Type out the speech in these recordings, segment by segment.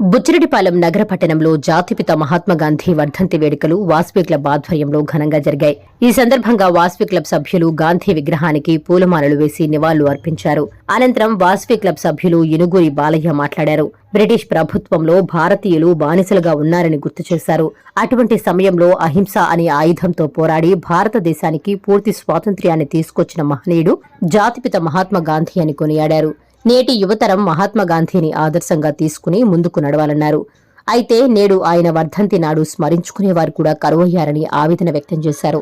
బుచ్చిరెడ్డిపాలెం నగర పట్టణంలో జాతిపిత మహాత్మా గాంధీ వర్ధంతి వేడుకలు వాస్పీ క్లబ్ ఆధ్వర్యంలో ఘనంగా జరిగాయి. ఈ సందర్భంగా వాస్పీ క్లబ్ సభ్యులు గాంధీ విగ్రహానికి పూలమాలలు వేసి నివాళులు అర్పించారు. అనంతరం వాస్పీ క్లబ్ సభ్యులు ఇనుగూరి బాలయ్య మాట్లాడారు. బ్రిటిష్ ప్రభుత్వంలో భారతీయులు బానిసలుగా ఉన్నారని గుర్తు చేశారు. అటువంటి సమయంలో అహింస అనే ఆయుధంతో పోరాడి భారతదేశానికి పూర్తి స్వాతంత్ర్యాన్ని తీసుకొచ్చిన మహనీయుడు జాతిపిత మహాత్మా గాంధీ అని కొనియాడారు. నేటి యువతరం మహాత్మాగాంధీని ఆదర్శంగా తీసుకుని ముందుకు నడవాలన్నారు. అయితే నేడు ఆయన వర్ధంతి నాడు స్మరించుకునేవారు కూడా కరువయ్యారని ఆవేదన వ్యక్తం చేశారు.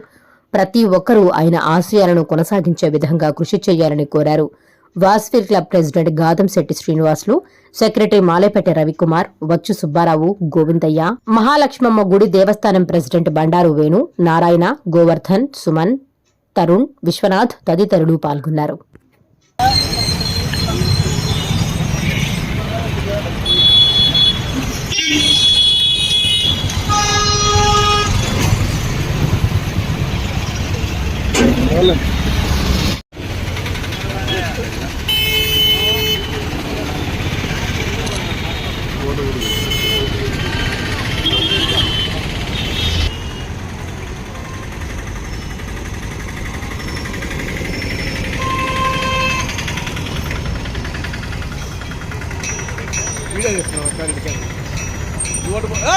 ప్రతి ఒక్కరూ ఆయన ఆశయాలను కొనసాగించే విధంగా కృషి చేయాలని కోరారు. వాస్ఫీర్ club president Gadamsetti Srinivasulu secretary Malepeta Ravikumar వచ్చు సుబ్బారావు గోవిందయ్య మహాలక్ష్మమ్మ గుడి దేవస్థానం ప్రెసిడెంట్ బండారు వేణు నారాయణ గోవర్ధన్ సుమన్ తరుణ్ విశ్వనాథ్ తదితరులు పాల్గొన్నారు. വെള്ളം വീടായി നടക്കാനിരിക്കാൻ ഇങ്ങോട്ട് പോ ആ!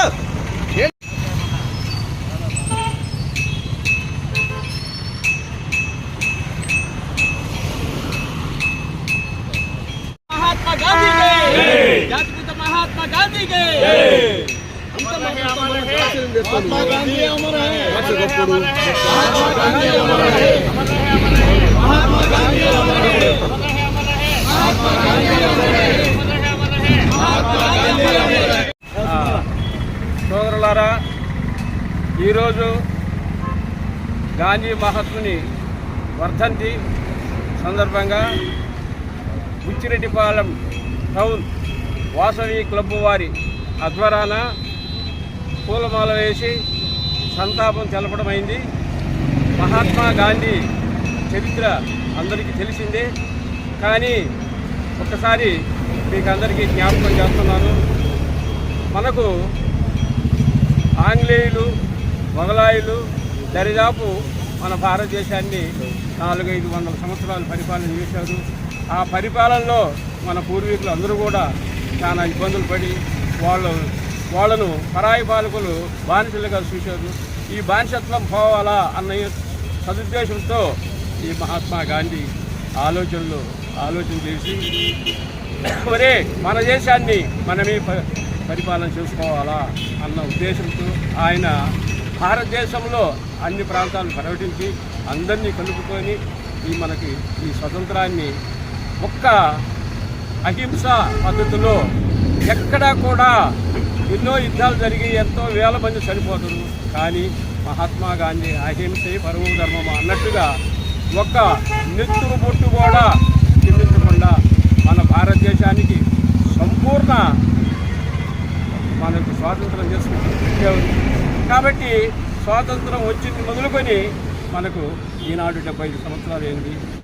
సోదరులారా ఈరోజు గాంధీ మహాత్ముని వర్ధంతి సందర్భంగా బుచ్చిరెడ్డిపాలెం టౌన్ వాసవి క్లబ్ వారి అధ్వరాన పూలమాల వేసి సంతాపం తెలపడమైంది మహాత్మా గాంధీ చరిత్ర అందరికీ తెలిసిందే. కానీ ఒక్కసారి మీకు అందరికీ జ్ఞాపకం చేస్తున్నాను. మనకు ఆంగ్లేయులు మొఘలాయులు దరిదాపు మన భారతదేశాన్ని నాలుగైదు వందల సంవత్సరాలు పరిపాలన చేశారు. ఆ పరిపాలనలో మన పూర్వీకులు అందరూ కూడా చాలా ఇబ్బందులు పడి వాళ్ళు వాళ్ళను పరాయి పాలకులు బానిసలుగా చూశారు. ఈ బానిసత్వం పోవాలా అన్న సదుద్దేశంతో ఈ మహాత్మా గాంధీ ఆలోచనలు ఆలోచన చేసి ఒరే మన దేశాన్ని మనమే ప- పరిపాలన చేసుకోవాలా అన్న ఉద్దేశంతో ఆయన భారతదేశంలో అన్ని ప్రాంతాలను పర్యటించి అందరినీ కలుపుకొని ఈ మనకి ఈ స్వతంత్రాన్ని ఒక్క అహింస పద్ధతిలో ఎక్కడా కూడా ఎన్నో యుద్ధాలు జరిగి ఎంతో వేల మంది చనిపోతారు. కానీ మహాత్మా గాంధీ అహింసే పరమ ధర్మం అన్నట్టుగా ఒక్క నెత్తురు బొట్టు కూడా చిందించకుండా మన భారతదేశానికి సంపూర్ణ మనకు స్వాతంత్రం చేసుకుంటుంది కాబట్టి స్వాతంత్రం వచ్చింది మొదలుకొని మనకు ఈనాడు డెబ్బై ఐదు సంవత్సరాలు ఏంది